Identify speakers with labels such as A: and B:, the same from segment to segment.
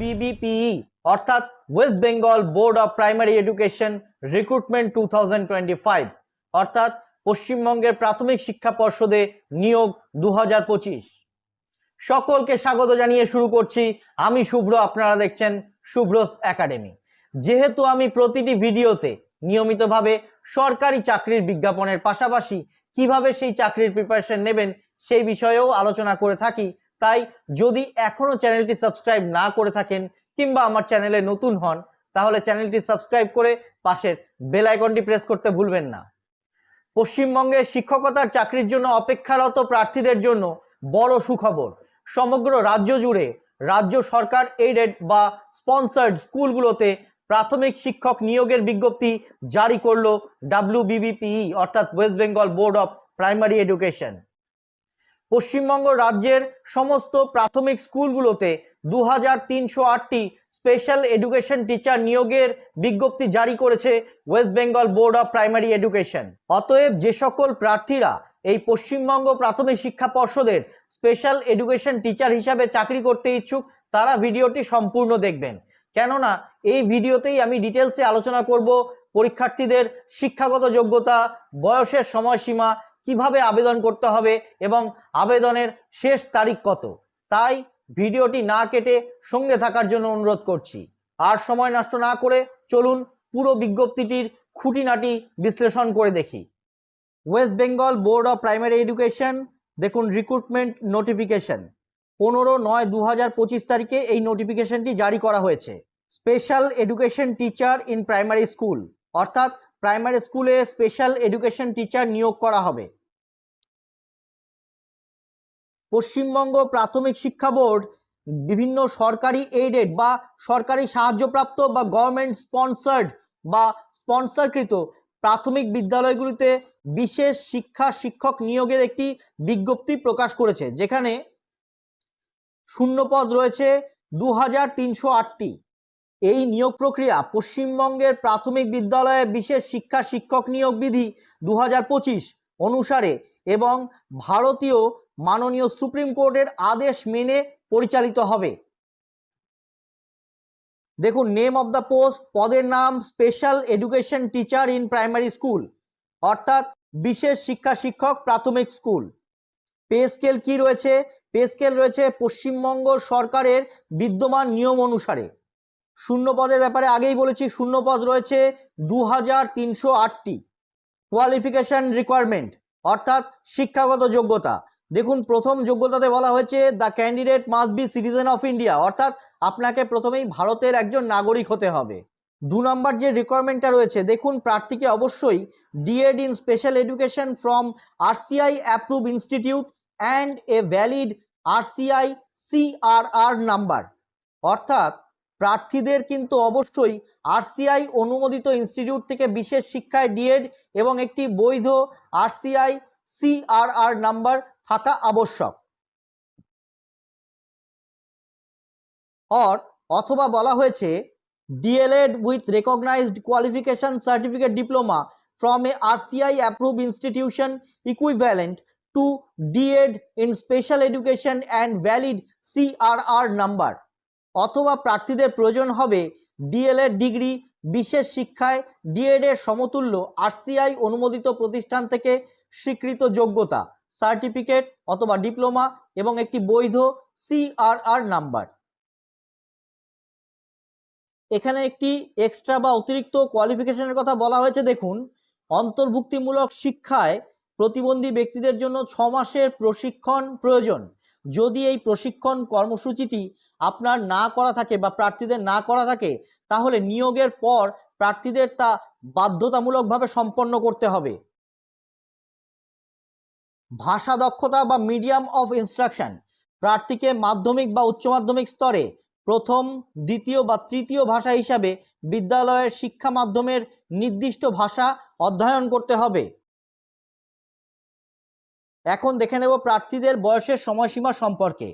A: E, অর্থাৎ West Bengal Board of Primary Education recruitment to অর্থাৎ পশ্চিমবঙ্গের প্রাথমিক শিক্ষা পর্ষদে নিয়োগ দু হাজার পঁচিশ। সকলকে স্বাগত জানিয়ে শুরু করছি। আমি শুভ্র আপনারা দেখছেন শুভ্রস একাডেমি। যেহেতু আমি প্রতিটি ভিডিওতে নিয়মিতভাবে সরকারি চাকরির বিজ্ঞাপনের পাশাপাশি কীভাবে সেই চাকরির প্রিপারেশন নেবেন সেই বিষয়েও আলোচনা করে থাকি তাই যদি এখনও চ্যানেলটি সাবস্ক্রাইব না করে থাকেন কিংবা আমার চ্যানেলে নতুন হন তাহলে চ্যানেলটি সাবস্ক্রাইব করে পাশের বেল আইকনটি প্রেস করতে ভুলবেন না। পশ্চিমবঙ্গে শিক্ষকতার চাকরির জন্য অপেক্ষারত প্রার্থীদের জন্য বড় সুখবর। সমগ্র রাজ্য জুড়ে রাজ্য সরকার এইডেড বা স্পন্সার্ড স্কুলগুলোতে প্রাথমিক শিক্ষক নিয়োগের বিজ্ঞপ্তি জারি করল ডাব্লিউবিবিপিই E, অর্থাৎ West Bengal Board of Primary Education Paschimbanga রাজ্যের সমস্ত প্রাথমিক স্কুলগুলোতে দু হাজার তিনশো আটটি স্পেশাল এডুকেশন টিচার নিয়োগের বিজ্ঞপ্তি জারি করেছে West Bengal Board of Primary Education অতএব যে সকল প্রার্থীরা এই পশ্চিমবঙ্গ প্রাথমিক শিক্ষা পর্ষদের স্পেশাল এডুকেশন টিচার হিসাবে চাকরি করতে ইচ্ছুক, তারা ভিডিওটি সম্পূর্ণ দেখবেন। কেননা, এই ভিডিওতেই আমি ডিটেলসে আলোচনা করব পরীক্ষার্থীদের শিক্ষাগত যোগ্যতা, বয়সের সময়সীমা কীভাবে আবেদন করতে হবে এবং আবেদনের শেষ তারিখ কত? তাই ভিডিওটি না কেটে সঙ্গে থাকার জন্য অনুরোধ করছি। আর সময় নষ্ট না করে চলুন পুরো বিজ্ঞপ্তিটির খুঁটিনাটি বিশ্লেষণ করে দেখি। West Bengal Board of Primary Education, দেখুন রিক্রুটমেন্ট নোটিফিকেশন। পনেরো নয় দু হাজার পঁচিশ তারিখে এই নোটিফিকেশনটি জারি করা হয়েছে। Special education teacher in primary school, অর্থাৎ প্রাইমারি স্কুলে স্পেশাল এডুকেশন টিচার নিয়োগ করা হবে। পশ্চিমবঙ্গ প্রাথমিক শিক্ষা বোর্ড বিভিন্ন সরকারি এইডেড বা সরকারি সাহায্যপ্রাপ্ত বা গভর্নমেন্ট স্পন্সার্ড বা স্পন্সরকৃত প্রাথমিক বিদ্যালয়গুলিতে বিশেষ শিক্ষা শিক্ষক নিয়োগের একটি বিজ্ঞপ্তি প্রকাশ করেছে, যেখানে শূন্যপদ রয়েছে দু হাজার তিনশো আটটি। এই নিয়োগ প্রক্রিয়া পশ্চিমবঙ্গের প্রাথমিক বিদ্যালয়ে বিশেষ শিক্ষা শিক্ষক নিয়োগ বিধি দু হাজার পঁচিশ অনুসারে এবং ভারতীয় মাননীয় সুপ্রিম কোর্টের আদেশ মেনে পরিচালিত হবে। দেখুন নেম অফ দ্য পোস্ট পদের নাম special education teacher in primary school অর্থাৎ বিশেষ শিক্ষা শিক্ষক প্রাথমিক স্কুল। পে স্কেল কি রয়েছে? পে স্কেল রয়েছে পশ্চিমবঙ্গ সরকারের বিদ্যমান নিয়ম অনুসারে। শূন্য পদের ব্যাপারে আগেই বলেছি শূন্য পদ রয়েছে দু হাজার তিনশো আটটি কোয়ালিফিকেশন রিকোয়ারমেন্ট অর্থাৎ শিক্ষাগত যোগ্যতা। দেখুন, প্রথম যোগ্যতাতে বলা হয়েছে the candidate must be citizen of India অর্থাৎ আপনাকে প্রথমেই ভারতের একজন নাগরিক হতে হবে। দু নম্বর যে রিকোয়ারমেন্টটা রয়েছে, দেখুন, প্রার্থীকে অবশ্যই DEd in special education from RCI approve institute and a valid RCI CRR number অর্থাৎ প্রার্থীদের কিন্তু অবশ্যই আরসিআই অনুমোদিত ইনস্টিটিউট থেকে বিশেষ শিক্ষায় ডিএড এবং একটি বৈধ আরসিআই সিআরআর নাম্বার থাকা আবশ্যক। অর, অথবা বলা হয়েছে, DElEd with recognised qualification certificate diploma from a RCI approve institution equivalent to DEd in special education and valid CRR number. অথবা প্রার্থীদের প্রয়োজন হবে ডিএলএড ডিগ্রি, বিশেষ শিক্ষায় ডিএড এর সমতুল্য আরসিআই অনুমোদিত প্রতিষ্ঠান থেকে স্বীকৃত যোগ্যতা, সার্টিফিকেট অথবা ডিপ্লোমা এবং একটি বৈধ সিআরআর নাম্বার। এখানে একটি এক্সট্রা বা অতিরিক্ত কোয়ালিফিকেশনের কথা বলা হয়েছে, দেখুন। অন্তর্ভুক্তিমূলক শিক্ষায় প্রতিবন্ধী ব্যক্তিদের জন্য ছ মাসের প্রশিক্ষণ প্রয়োজন। যদি এই প্রশিক্ষণ কর্মসূচিটি আপনার না করা থাকে বা প্রার্থীদের না করা থাকে, তাহলে নিয়োগের পর প্রার্থীদের তা বাধ্যতামূলকভাবে সম্পন্ন করতে হবে। ভাষা দক্ষতা বা মিডিয়াম অফ ইনস্ট্রাকশন, প্রার্থীকে মাধ্যমিক বা উচ্চ মাধ্যমিক স্তরে প্রথম, দ্বিতীয় বা তৃতীয় ভাষা হিসাবে বিদ্যালয়ের শিক্ষা মাধ্যমের নির্দিষ্ট ভাষা অধ্যয়ন করতে হবে। এখন দেখে নেব প্রার্থীদের বয়সের সময়সীমা সম্পর্কে।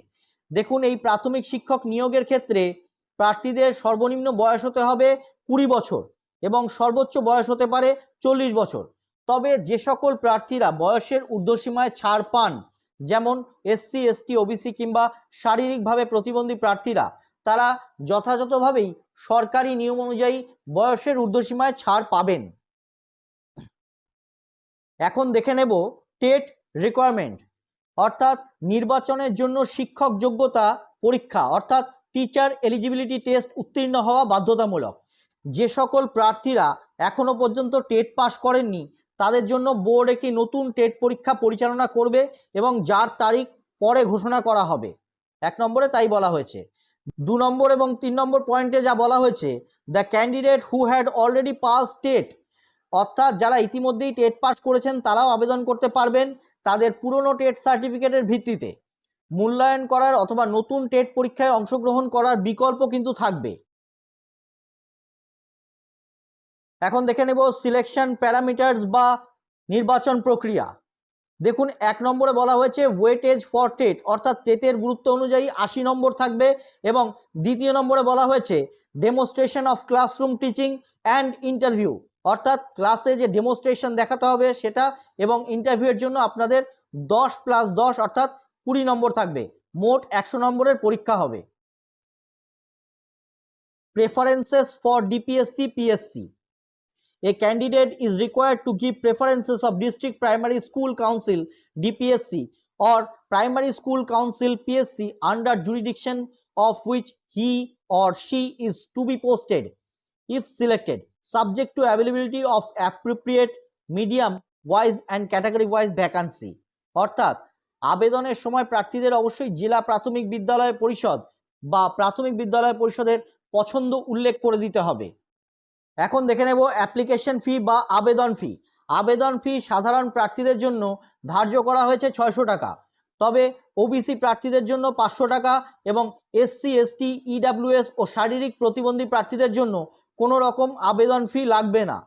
A: দেখুন, এই প্রাথমিক শিক্ষক নিয়োগের ক্ষেত্রে প্রার্থীদের সর্বনিম্ন বয়স হতে হবে কুড়ি বছর এবং সর্বোচ্চ বয়স হতে পারে চল্লিশ বছর। তবে যে সকল প্রার্থীরা বয়সের ঊর্ধ্বসীমায় ছাড় পান, যেমন এসসি এসটি ওবিসি কিংবা শারীরিকভাবে প্রতিবন্ধী প্রার্থীরা, তারা যথাযথভাবেই সরকারি নিয়ম অনুযায়ী বয়সের ঊর্ধ্বসীমায় ছাড় পাবেন। এখন দেখে নেব টেট রিকোয়ারমেন্ট অর্থাৎ নির্বাচনের জন্য শিক্ষক যোগ্যতা পরীক্ষা, অর্থাৎ টিচার এলিজিবিলিটি টেস্ট উত্তীর্ণ হওয়া বাধ্যতামূলক। যে সকল প্রার্থীরা এখনও পর্যন্ত টেট পাস করেননি, তাদের জন্য বোর্ড একটি নতুন টেট পরীক্ষা পরিচালনা করবে এবং যার তারিখ পরে ঘোষণা করা হবে। এক নম্বরে তাই বলা হয়েছে। দু নম্বর এবং তিন নম্বর পয়েন্টে যা বলা হয়েছে the candidate who had already pass TET, অর্থাৎ যারা ইতিমধ্যেই টেট পাস করেছেন, তারাও আবেদন করতে পারবেন। তাদের পুরনো টেট সার্টিফিকেটের ভিত্তিতে। মূল্যায়ন করার অথবা নতুন টেট পরীক্ষায় অংশগ্রহণ করার বিকল্প কিন্তু থাকবে। এখন দেখে নেব সিলেকশন প্যারামিটার্স বা নির্বাচন প্রক্রিয়া। দেখুন, এক নম্বরে বলা হয়েছে ওয়েটেজ ফর টেট, অর্থাৎ টেটের গুরুত্ব অনুযায়ী আশি নম্বর থাকবে এবং দ্বিতীয় নম্বরে বলা হয়েছে demonstration of classroom teaching and interview অর্থাৎ ক্লাসে যে ডেমোস্ট্রেশন দেখাতে হবে সেটা এবং ইন্টারভিউয়ের জন্য আপনাদের 10 প্লাস দশ অর্থাৎ কুড়ি নম্বর থাকবে। মোট একশো নম্বরের পরীক্ষা হবে। Preferences for DPSC PSC a candidate is required to give preferences of district primary school council DPSC or primary school council PSC under jurisdiction of which he or she is to be posted if selected subject to availability of appropriate, medium, wise and category wise vacancy. অর্থাৎ, আবেদনের সময় প্রার্থীদের অবশ্যই জেলা প্রাথমিক বিদ্যালয় পরিষদ বা প্রাথমিক বিদ্যালয় পরিষদের পছন্দ উল্লেখ করে দিতে হবে। এখন দেখে নেব অ্যাপ্লিকেশন ফি বা আবেদন ফি আবেদন ফি সাধারণ প্রার্থীদের জন্য ধার্য করা হয়েছে ছয়শো টাকা। তবে ওবিসি প্রার্থীদের জন্য পাঁচশো টাকা এবং এসসি এসটি ইডাব্লিউএস ও শারীরিক প্রতিবন্ধী প্রার্থীদের জন্য কোনো রকম আবেদন ফি লাগবে না।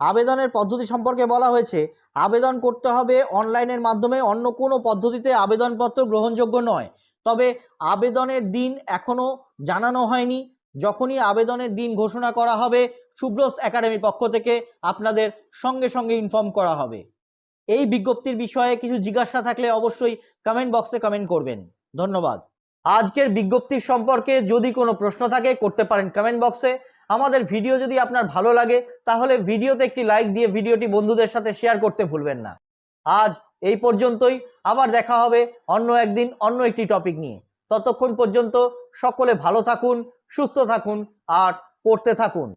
A: আবেদনের পদ্ধতি সম্পর্কে বলা হয়েছে, আবেদন করতে হবে অনলাইনের মাধ্যমে, অন্য কোনো পদ্ধতিতে আবেদনপত্র গ্রহণযোগ্য নয়। তবে আবেদনের দিন এখনও জানানো হয়নি। যখনই আবেদনের দিন ঘোষণা করা হবে সুব্রস একাডেমির পক্ষ থেকে আপনাদের সঙ্গে সঙ্গে ইনফর্ম করা হবে। এই বিজ্ঞপ্তির বিষয়ে কিছু জিজ্ঞাসা থাকলে অবশ্যই কমেন্ট বক্সে কমেন্ট করবেন। ধন্যবাদ। আজকের বিজ্ঞপ্তির সম্পর্কে যদি কোনো প্রশ্ন থাকে, করতে পারেন কমেন্ট বক্সে আমাদের ভিডিও যদি আপনার ভালো লাগে, তাহলে ভিডিওতে একটি লাইক দিয়ে ভিডিওটি বন্ধুদের সাথে শেয়ার করতে ভুলবেন না। আজ এই পর্যন্তই, আবার দেখা হবে অন্য একদিন অন্য একটি টপিক নিয়ে। ততক্ষণ পর্যন্ত সকলে ভালো থাকুন, সুস্থ থাকুন, আর পড়তে থাকুন।